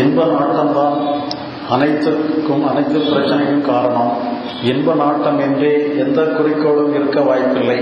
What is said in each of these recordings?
இன்ப நாட்டம்தான் அனைத்துக்கும் அனைத்து பிரச்சனைக்கும் காரணம். இன்ப நாட்டம் என்றே எந்த குறிக்கோளும் இருக்க வாய்ப்பில்லை.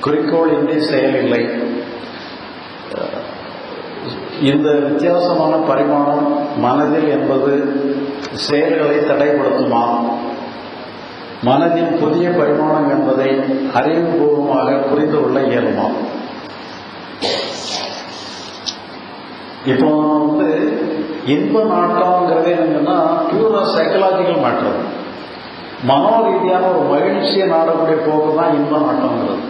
குறிக்கோள் இன்றி செயல் இல்லை இந்த வித்தியாசமான பரிமாணம் மனதில் என்பது செயல்களை தடைப்படுத்துமா? மனதின் புதிய பரிமாணம் என்பதை அறிவுபூர்வமாக புரிந்து கொள்ள இயலுமா? இப்போ வந்து இன்ப நாட்டம்ங்கிறது என்னங்கன்னா பியூரா சைக்கலாஜிக்கல் மேட்டர் மனோ ரீதியான ஒரு மகிழ்ச்சியை நாடக்கூடிய போக்கு தான் இன்ப நாட்டம்ங்கிறது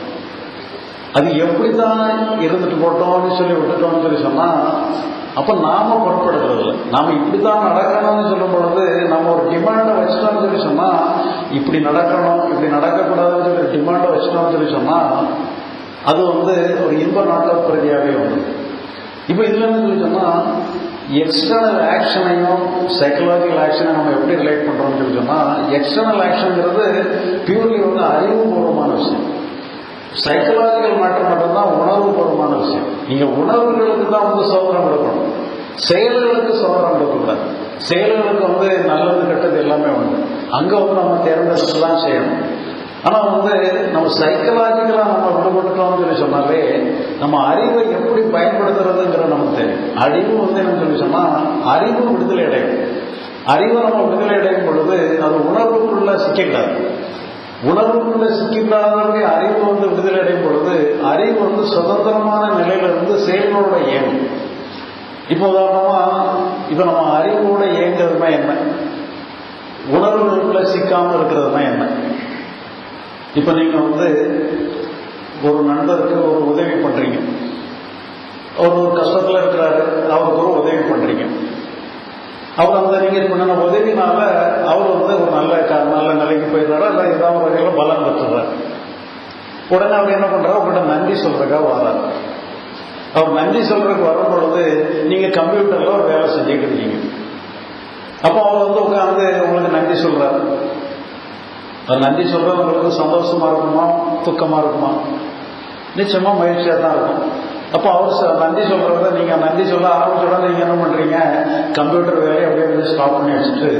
அது எப்படி தான் இருந்துட்டு போட்டோம்னு சொல்லி விட்டுட்டோம்னு சொல்லி சொன்னா அப்ப நாம பொருட்படுத்துறது இல்லை. இப்படி தான் நடக்கணும்னு சொல்லும் பொழுது நம்ம ஒரு டிமாண்டை வச்சிட்டோம்னு சொல்லி சொன்னா இப்படி நடக்கணும் இப்படி நடக்கக்கூடாதுன்னு சொல்லி டிமாண்டை வச்சிட்டோம்னு சொல்லி சொன்னா அது வந்து ஒரு இன்ப நாட்ட பிரதியாகவே வந்தது இப்போ இதுல என்ன சொல்லி சொன்னா எக்ஸ்டர்னல் ஆக்ஷனையும் சைக்கலாஜிக்கல் ஆக்ஷனை நம்ம எப்படி ரிலேட் பண்ணுறோம்னு சொல்லி சொன்னால் எக்ஸ்டர்னல் ஆக்ஷனுங்கிறது பியூர்லி வந்து அறிவுபூர்வமான விஷயம். சைக்கலாஜிக்கல் மாற்றம் மட்டும்தான் உணர்வுபூர்வமான விஷயம். நீங்கள் உணர்வுகளுக்கு தான் வந்து சோதனை கொடுக்கணும். செயல்களுக்கு சோதனை கொடுக்கக்கூடாது. செயல்களுக்கு வந்து நல்லது கெட்டது எல்லாமே உண்டு. அங்கே வந்து நம்ம தேர்ந்தெடுத்து தான் செய்யணும். ஆனால் வந்து நம்ம சைக்கலாஜிக்கலாக நம்ம விடுபட்டுட்டோம்னு சொல்லி சொன்னாலே நம்ம அறிவை எப்படி பயன்படுத்துறது அறிவு வந்து என்ன சொல்லி சொன்னா அறிவு விடுதலை அடையும். அறிவு நம்ம விடுதலை அடையும் பொழுது அது உணர்வுக்குள்ள சிக்கக்கூடாது. உணர்வுக்குள்ள சிக்கிட்டாதவருடைய அறிவு வந்து விடுதலை அடையும் பொழுது அறிவு வந்து சுதந்திரமான நிலையில இருந்து செயல்களோட இயங்கும். இப்போ உதாரணமா இப்ப நம்ம அறிவோட இயங்குறதுனா என்ன? உணர்வுகளுக்குள்ள சிக்காம இருக்கிறதுனா என்ன? இப்ப நீங்க வந்து ஒரு நண்பருக்கு ஒரு உதவி பண்றீங்க. அவர் ஒரு கஷ்டத்தில் இருக்கிறாரு. அவருக்கு ஒரு உதவி பண்றீங்க. அவர் அந்த நீங்க பண்ணின உதவினால அவர் வந்து ஒரு நல்ல நல்ல நிலைக்கு போயிடுறாரு. இல்லை ஏதாவது வகையில் பலம் பெற்றுறாரு உடனே அவர் என்ன பண்றாரு? உங்கள்கிட்ட நன்றி சொல்றதுக்காக வராரு அவர் நன்றி சொல்றதுக்கு வரும் பொழுது நீங்க கம்ப்யூட்டர்ல ஒரு வேலை செஞ்சுட்டு இருக்கீங்க. அப்போ அவர் வந்து உட்காந்து உங்களுக்கு நன்றி சொல்றாரு. அவர் நன்றி சொல்றது உங்களுக்கு சந்தோஷமா இருக்குமா? துக்கமா இருக்குமா? நிச்சயமா மகிழ்ச்சியா தான் இருக்கும். அப்போ அவர் நன்றி சொல்றத நீங்க நன்றி சொல்ல ஆரம்பிச்சோட நீங்க என்ன பண்றீங்க? கம்ப்யூட்டர் வேலையை அப்படியே வந்து ஸ்டாப் பண்ணி வச்சுட்டு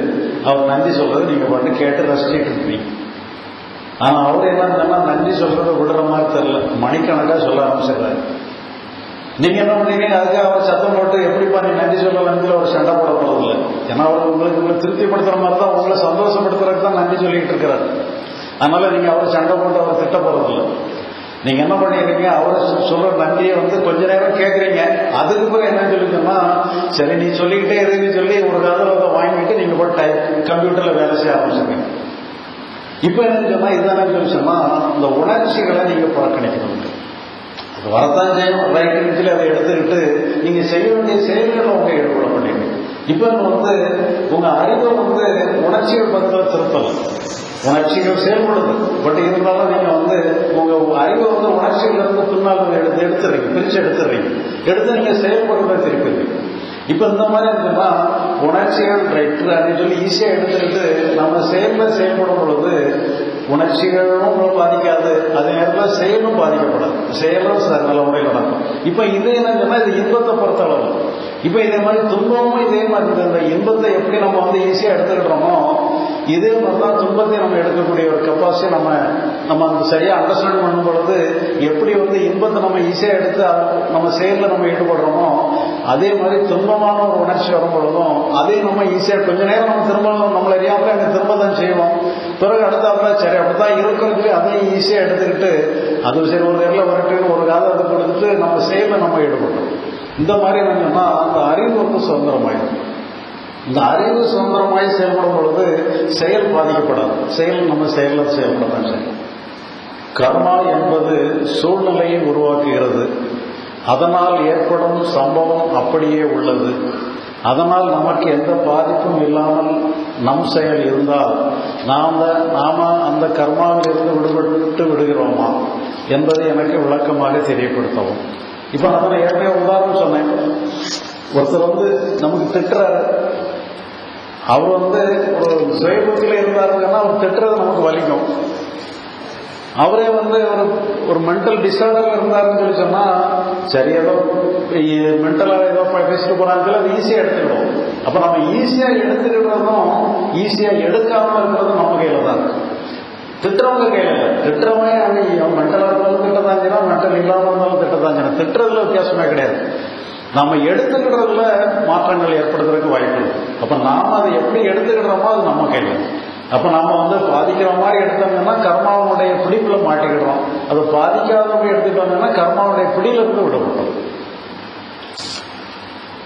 அவர் நன்றி சொல்றதை நீங்க பாட்டு கேட்டு ரசிச்சுட்டு இருப்பீங்க. ஆனா அவர் என்ன நன்றி சொல்றத விடுற மாதிரி தெரியல. மணிக்கணக்கா சொல்ல ஆரம்பிச்சிடுறாரு. நீங்க என்ன பண்றீங்க? அதுக்காக அவர் சத்தம் போட்டு எப்படிப்பா நீ நன்றி சொல்ல அவர் சண்டை போட போறதில்ல ஏன்னா அவர் உங்களுக்கு உங்களை திருப்திப்படுத்துற மாதிரி தான் உங்களை சந்தோஷப்படுத்துறதுக்கு தான் நன்றி சொல்லிட்டு இருக்கிறாரு. அதனால நீங்க அவர் சண்டை போட்டு அவர் திட்ட போறதில்ல நீங்க என்ன பண்ணிருக்கீங்க? அவர் சொல்ற நன்றியை வந்து கொஞ்ச நேரம் கேட்குறீங்க அதுக்கு பிறகு என்ன சொல்லிச்சோம்னா சரி நீ சொல்லிக்கிட்டே இருக்குன்னு சொல்லி ஒரு காதல் வாங்கிட்டு நீங்க போய் டைப் கம்ப்யூட்டர்ல வேலை செய்ய ஆரம்பிச்சிருக்கீங்க இப்ப என்ன சொன்னா இதுதானே சொல்லி சொன்னா இந்த உணர்ச்சிகளை நீங்க புறக்கணிக்கணும். அது வரத்தான் செய்யும். ரைட்டு சொல்லி அதை எடுத்துக்கிட்டு நீங்க செய்ய வேண்டிய செயல்களை உங்க ஈடுபட மாட்டீங்க. இப்ப வந்து உங்க அறிவை வந்து உணர்ச்சிகள் பக்கத்தில் திருப்பல உணர்ச்சிகள் செயல்படுது பட் இருந்தாலும் நீங்க வந்து உங்க அறிவை வந்து உணர்ச்சிகள் இருந்து பின்னால் எடுத்து எடுத்துறீங்க பிரிச்சு எடுத்துறீங்க. எடுத்து நீங்க செயல்படுறத திருப்பீங்க இப்ப இந்த மாதிரி இருந்தோம்னா உணர்ச்சிகள் ரைட்டு அப்படின்னு சொல்லி ஈஸியா எடுத்துக்கிட்டு நம்ம செயல்ல செயல்படும் பொழுது உணர்ச்சிகளும் பாதிக்காது. அதே நேரத்தில் செயலும் பாதிக்கப்படாது. செயலும் நல்ல முறையில் நடக்கும். இப்போ இது என்னன்னா இது இன்பத்தை பொறுத்தளவு. இப்போ இதே மாதிரி துன்பமும் இதே மாதிரி இந்த இன்பத்தை எப்படி நம்ம வந்து ஈஸியாக எடுத்துக்கிட்டோமோ இதே மாதிரி தான் துன்பத்தை நம்ம எடுக்கக்கூடிய ஒரு கெப்பாசிட்டி நம்ம நம்ம அந்த சரியா அண்டர்ஸ்டாண்ட் பண்ணும் பொழுது எப்படி வந்து இன்பத்தை நம்ம ஈஸியா எடுத்து நம்ம செயல்ல நம்ம ஈடுபடுறோமோ அதே மாதிரி துன்பமான ஒரு உணர்ச்சி வரும் பொழுதும் அதே நம்ம ஈஸியா கொஞ்ச நேரம் நம்ம திரும்ப நம்மள அறியாமலே அங்கே திரும்ப தான் செய்வோம். பிறகு அடுத்தாப்புல சரி அப்படித்தான் இருக்குன்னு அதையும் ஈஸியா எடுத்துக்கிட்டு அது சரி ஒரு நேரில் வரட்டு ஒரு காலம் அதை கொடுத்துட்டு நம்ம செயல நம்ம ஈடுபடுறோம். இந்த மாதிரி என்னன்னா அந்த அறிவு வந்து சுதந்திரமாயிடும் இந்த அறிவு சுதந்திரமாய் செயல்படும் பொழுது செயல் பாதிக்கப்படாது. செயல் நம்ம செயலில் செயல்படத்தான் செய்யும். கர்மா என்பது சூழ்நிலையை உருவாக்குகிறது. அதனால் ஏற்படும் சம்பவம் அப்படியே உள்ளது. அதனால் நமக்கு எந்த பாதிப்பும் இல்லாமல் நம் செயல் இருந்தால் நாம் நாம அந்த கர்மாவிலிருந்து விடுபட்டு விடுகிறோமா என்பதை எனக்கு விளக்கமாக தெரியப்படுத்தவும். இப்போ நான் ஏற்கனவே உதாரணம் சொன்னேன். ஒருத்தர் வந்து நமக்கு திட்டுறாரு. அவர் வந்து ஒரு சுயபுத்தில இருந்தாருங்கன்னா அவர் திட்டுறது நமக்கு வலிக்கும். அவரே வந்து ஒரு ஒரு மென்டல் டிசார்டர் இருந்தாருன்னு சொல்லி சொன்னா சரி ஏதோ மென்டலாக ஏதோ பேசிட்டு போறாங்க அது ஈஸியா எடுத்துக்கிடும் அப்ப நம்ம ஈஸியா எடுத்துக்கிடுறதும் ஈஸியா எடுக்காம இருக்கிறதும் நம்ம கையில தான் இருக்கு. திட்டுறவங்க கையில இல்லை. திட்டுறவன் அவன் மென்டலா இருந்தாலும் திட்டதான் மென்டல் இல்லாம இருந்தாலும் திட்டதான் திட்டுறதுல வித்தியாசமே கிடையாது. நம்ம எடுத்துக்கிறதுல மாற்றங்கள் ஏற்படுறதுக்கு வாய்ப்பு இருக்கு அப்ப நாம அதை எப்படி எடுத்துக்கிடுறோமோ அது நம்ம கையில். அப்ப நாம வந்து பாதிக்கிற மாதிரி எடுத்தோம்னா கர்மாவனுடைய பிடிப்புல மாட்டிக்கிடுறோம். அதை பாதிக்காதவங்க எடுத்துக்கிட்டோம்னா கர்மாவுடைய பிடியில இருந்து விடப்பட்டோம்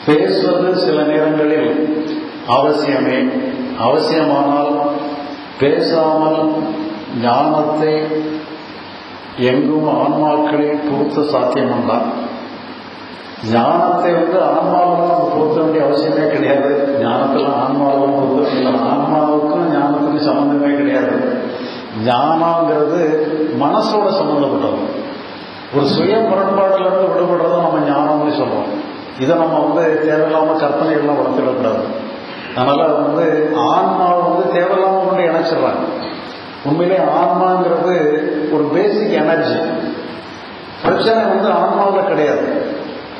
பேசுவது சில நேரங்களில் அவசியமே. அவசியமானால் பேசாமல் ஞானத்தை எங்கும் ஆன்மாக்களை பொறுத்த சாத்தியமுண்டா? ஞானத்தை வந்து ஆன்மாவெல்லாம் நம்ம பொருத்த வேண்டிய அவசியமே கிடையாது. ஞானத்தெல்லாம் ஆன்மாவெல்லாம் பொருத்த இல்லை ஆன்மாவுக்கும் ஞானத்துக்கும் சம்பந்தமே கிடையாது. ஞானங்கிறது மனசோட சம்பந்தப்பட்டது. ஒரு சுய முரண்பாடுலேருந்து விடுபடுறதை நம்ம ஞானம்னு சொல்றோம். இதை நம்ம வந்து தேவையில்லாம கற்பனைகள்லாம் வளர்த்துடக்கூடாது. அதனால அது வந்து ஆன்மாவை வந்து தேவையில்லாம கொண்டு இணைச்சிடுறாங்க. உண்மையிலே ஆன்மாங்கிறது ஒரு பேசிக் எனர்ஜி பிரச்சனை வந்து ஆன்மாவில் கிடையாது.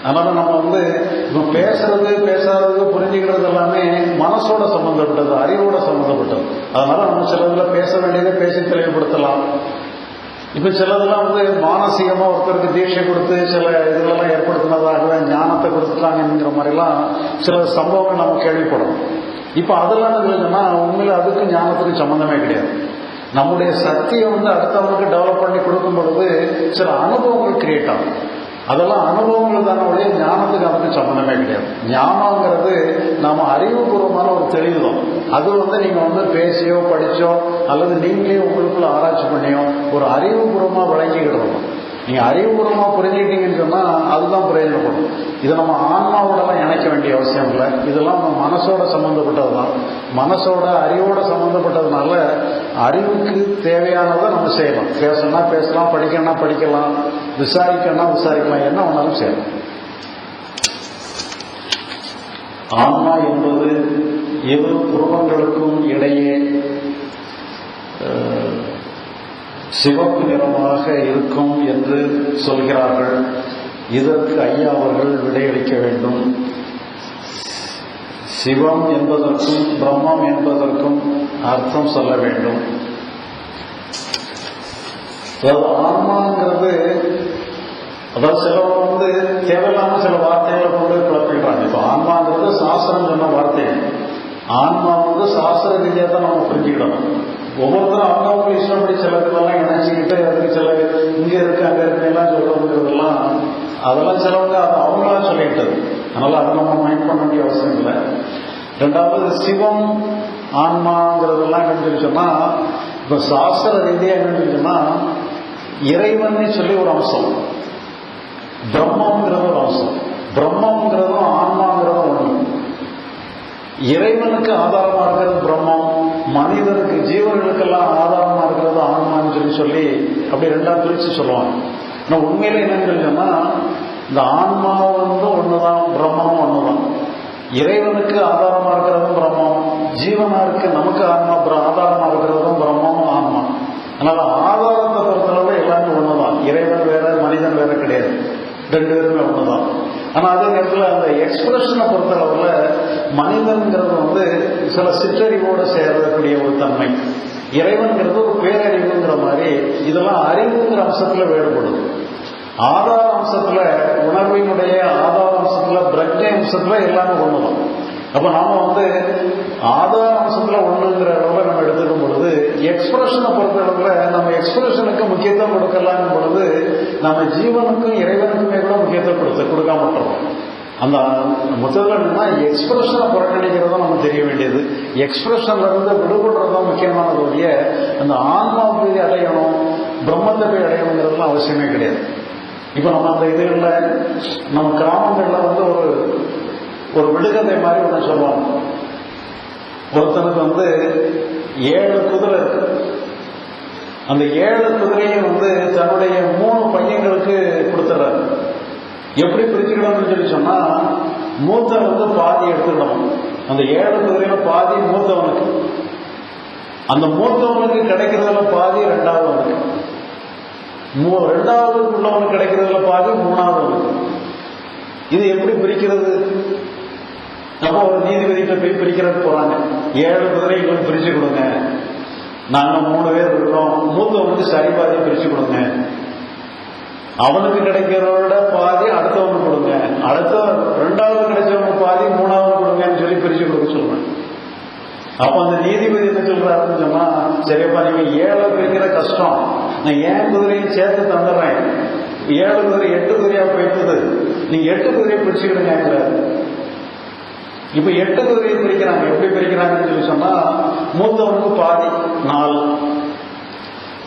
அதனால நம்ம வந்து இப்போ பேசுறது பேசாதது புரிஞ்சுக்கிறது எல்லாமே மனசோட சம்பந்தப்பட்டது அறிவோட சம்பந்தப்பட்டது. அதனால நம்ம சிலதுல பேச வேண்டியதை பேசி தெளிவுபடுத்தலாம். இப்ப சிலதெல்லாம் வந்து மானசீகமா ஒருத்தருக்கு தீட்சை கொடுத்து சில இதுலெல்லாம் ஏற்படுத்தினதாகவே ஞானத்தை கொடுத்துட்டாங்கிற மாதிரிலாம் சில சம்பவங்கள் நம்ம கேள்விப்படும் இப்ப அதெல்லாம் இல்லைன்னா உண்மையில அதுக்கு ஞானத்துக்கு சம்பந்தமே கிடையாது. நம்முடைய சக்தியை வந்து அடுத்தவங்களுக்கு டெவலப் பண்ணி கொடுக்கும் பொழுது சில அனுபவங்கள் கிரியேட் ஆகும். அதெல்லாம் அனுபவங்கள் தானே ஒழிய ஞானத்துக்கு அதுக்கு சம்பந்தமே கிடையாது. ஞானங்கிறது நாம அறிவுபூர்வமான ஒரு தெளிவு தான் அது வந்து நீங்க வந்து பேசியோ படிச்சோ அல்லது நீங்களே உங்களுக்குள்ள ஆராய்ச்சி பண்ணியோ ஒரு அறிவுபூர்வமா விளங்கிக்கிடணும். நீங்க அறிவுபூர்வமா புரிஞ்சுக்கிட்டீங்கன்னு சொன்னா அதுதான் பிரயோஜனப்படும். இதை நம்ம ஆன்மாவோடலாம் இணைக்க வேண்டிய அவசியம் இல்லை. இதெல்லாம் நம்ம மனசோட சம்பந்தப்பட்டது தான் மனசோட அறிவோட சம்பந்தப்பட்டதுனால அறிவுக்கு தேவையானதை நம்ம செய்யலாம். பேசணும்னா பேசலாம் படிக்கணும்னா படிக்கலாம். விசாரிக்கணும். விசாரிக்கலாம் என்ன வேணாலும் சரி ஆன்மா என்பது இரு புருவங்களுக்கும் இடையே சிவப்பு நிறமாக இருக்கும் என்று சொல்கிறார்கள். இதற்கு ஐயா அவர்கள் விடையளிக்க வேண்டும். சிவம் என்பதற்கும் பிரம்மம் என்பதற்கும் அர்த்தம் சொல்ல வேண்டும். ஆன்மாங்கிறது அதாவது சிலவங்க வந்து தேவையில்லாம சில வார்த்தைகளை கொண்டு குழப்பிடுறாங்க இப்போ ஆன்மாங்கிறது சாஸ்திரம் சொன்ன வார்த்தை ஆன்மா வந்து சாஸ்திர ரீதியாக தான் நம்ம புரிஞ்சுக்கிடணும் ஒவ்வொருத்தரும் அவங்கவுங்க இஷ்டப்படி சிலருக்கெல்லாம் இணைச்சிக்கிட்டு அதுக்கு சில இங்கே இருக்கு அங்கே இருக்குலாம் எல்லாம் சொல்றதுங்கிறதெல்லாம் அதெல்லாம் சிலவங்க அது அவங்களா சொல்லிட்டது அதனால அதை நம்ம மைண்ட் பண்ண வேண்டிய அவசியம் இல்லை ரெண்டாவது சிவம் ஆன்மாங்கிறதெல்லாம் என்னன்னு இப்போ சொன்னா சாஸ்திர ரீதியாக என்னன்னு சொன்னா இறைவன் சொல்லி ஒரு அம்சம் பிரம்மங்கிறதும் ஒரு பிரம்மங்கிறதும் ஆன்மாங்கிறதும் ஒண்ணு. இறைவனுக்கு ஆதாரமா இருக்கிறது பிரம்மம் மனிதனுக்கு ஜீவர்களுக்கெல்லாம் ஆதாரமா இருக்கிறது ஆன்மான்னு சொல்லி சொல்லி அப்படி ரெண்டா பிரிச்சு சொல்லுவாங்க. ஆனா உண்மையில என்னன்னு சொன்னா இந்த ஆன்மா வந்து ஒண்ணுதான் பிரம்மமும் ஒண்ணுதான். இறைவனுக்கு ஆதாரமா இருக்கிறதும் பிரம்மம் ஜீவனாருக்கு நமக்கு ஆன்மா ஆதாரமா இருக்கிறதும் பிரம்மமும் ஆன்மா. அதனால ஆதாரத்தை பொறுத்தளவு எல்லாமே ஒண்ணுதான். இறைவன் வேற மனிதன் வேற கிடையாது. ரெண்டு பேருமே தான் ஆனால் அதே நேரத்தில் அந்த எக்ஸ்பிரஷனை பொறுத்தளவில் மனிதன்கிறது வந்து சில சிற்றறிவோடு சேரக்கூடிய ஒரு தன்மை. இறைவன்கிறது ஒரு பேரறிவுங்கிற மாதிரி இதெல்லாம் அறிவுங்கிற அம்சத்தில் வேறுபடுது. ஆதார அம்சத்தில் உணர்வினுடைய ஆதார அம்சத்தில் பிரஜை அம்சத்தில் எல்லாமே தான் அப்போ நாம் வந்து ஆதார அம்சத்தில் ஒன்றுங்கிற அளவில் நம்ம எடுத்துக்கும் பொழுது எக்ஸ்பிரஷனை பொறுத்த நம்ம எக்ஸ்பிரஷனுக்கு முக்கியத்துவம் கொடுக்கலாம்னு பொழுது நம்ம ஜீவனுக்கும் இறைவனுக்குமே கூட முக்கியத்துவம் கொடுத்து கொடுக்காம விட்டுறோம் அந்த முதல்ல என்னன்னா எக்ஸ்பிரஷனை புறக்கணிக்கிறதும் நம்ம தெரிய வேண்டியது. எக்ஸ்பிரஷன்ல இருந்து விடுபடுறதும் முக்கியமானது ஒழிய அந்த ஆன்மா போய் அடையணும் பிரம்மத்தை போய் அடையணுங்கிறதுலாம் அவசியமே கிடையாது. இப்போ நம்ம அந்த இதுகளில் நம்ம கிராமங்களில் வந்து ஒரு ஒரு விடுகதை மாதிரி ஒன்று சொல்லுவாங்க. ஒருத்தனுக்கு வந்து ஏழு குதிரை இருக்கு. அந்த ஏழு குதிரையை வந்து தன்னுடைய மூணு பையன்களுக்கு கொடுத்துறாரு. எப்படி பிரிச்சுக்கணும்னு சொல்லி சொன்னா மூத்தன் வந்து பாதி எடுத்துக்கணும் அந்த ஏழு குதிரையில பாதி மூத்தவனுக்கு. அந்த மூத்தவனுக்கு கிடைக்கிறதுல பாதி ரெண்டாவதுவனுக்கு ரெண்டாவது உள்ளவனுக்கு கிடைக்கிறதுல பாதி மூணாவது இது எப்படி பிரிக்கிறது? அப்போ ஒரு நீதிபதிகிட்ட போய் பிரிக்கிறதுக்கு போறாங்க. ஏழு குதிரை எங்களுக்கு பிரிச்சு கொடுங்க. நாங்கள் மூணு பேர் இருக்கிறோம். மூத்தவனுக்கு சரி பாதி பிரித்து கொடுங்க. அவனுக்கு கிடைக்கிறதோட பாதி அடுத்தவனுக்கு கொடுங்க. அடுத்த ரெண்டாவது கிடைச்சவங்க பாதி மூணாவது கொடுங்கன்னு சொல்லி பிரித்து கொடுக்க சொல்லுவேன் அப்போ அந்த நீதிபதி என்ன சொல்றாருன்னு சொன்னா சரிப்பா நீங்க ஏழை பிரிக்கிற கஷ்டம். நான் ஏன் குதிரையும் சேர்த்து தந்துடுறேன்? ஏழு குதிரை எட்டு குதிரையா போயிட்டது. நீங்க எட்டு குதிரையை பிடிச்சுக்கிடுங்க இப்ப எட்டு குதிரையை பிரிக்கிறாங்க. எப்படி பிரிக்கிறாங்கன்னு சொல்லி சொன்னா மூத்தவனுக்கு பாதி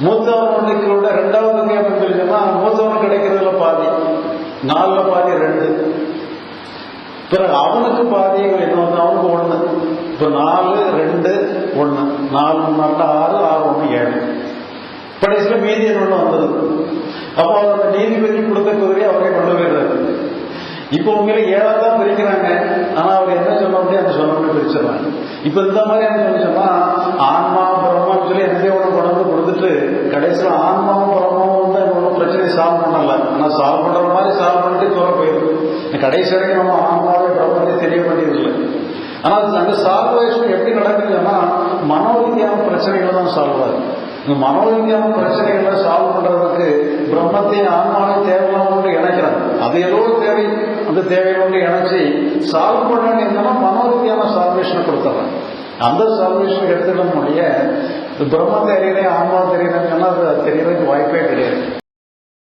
மூத்தவனுக்கு உள்ள ரெண்டாவது குதிரை அப்படின்னு சொல்லி மூத்தவனுக்கு கிடைக்கிறதுல பாதி நாலுல பாதி ரெண்டு. பிறகு அவனுக்கு பாதி என்ன வந்து அவனுக்கு ஒண்ணு. இப்ப நாலு ரெண்டு ஒண்ணு. நாலு நாலு ஆறு ஆறு ஒண்ணு ஏழு. கடைசியில் மீதி ஒண்ணு வந்தது? அப்போ அந்த நீதிபதி கொடுத்த குதிரையை அவரே கொண்டு போயிடுறாரு. இப்போ உங்களை ஏழா தான் பிரிக்கிறாங்க. ஆனா அவர் என்ன சொன்ன முடியும்? அந்த சொன்ன முடியும் பிரிச்சிடறாங்க இப்ப இந்த மாதிரி என்ன சொன்னா ஆன்மா பிரம்மன்னு சொல்லி என்னதே ஒன்று கொண்டு கொடுத்துட்டு கடைசியில் ஆன்மாவும் பிரம்மமும் வந்து ஒன்றும் பிரச்சனையை சால்வ் பண்ணல. ஆனால் சால்வ் பண்ற மாதிரி சால்வ் பண்ணிட்டு தூர போயிடும் கடைசி வரைக்கும் நம்ம ஆன்மாவே பிரம்மத்தை தெரிய வேண்டியதில்லை. ஆனால் அந்த சால்வேஷன் எப்படி நடக்குதுன்னா மனோவித்தியான பிரச்சனைகள் தான் சால்வ் ஆகுது. இந்த மனோவித்தியான பிரச்சனைகளை சால்வ் பண்றதுக்கு பிரம்மத்தையும் ஆன்மாவையும் தேவையில்லாமல் இணைக்கிறாங்க. அது ஏதோ தேவை அந்த தேவையோடு இணைச்சி சால்வ் பண்ணணும் என்னன்னா மனோரீதியான சால்வேஷனை கொடுத்துறாங்க அந்த சால்வேஷன் எடுத்துக்கணும் முடிய பிரம்ம தெரியல ஆன்மா தெரியலன்னு சொன்னா அது தெரியறதுக்கு வாய்ப்பே கிடையாது.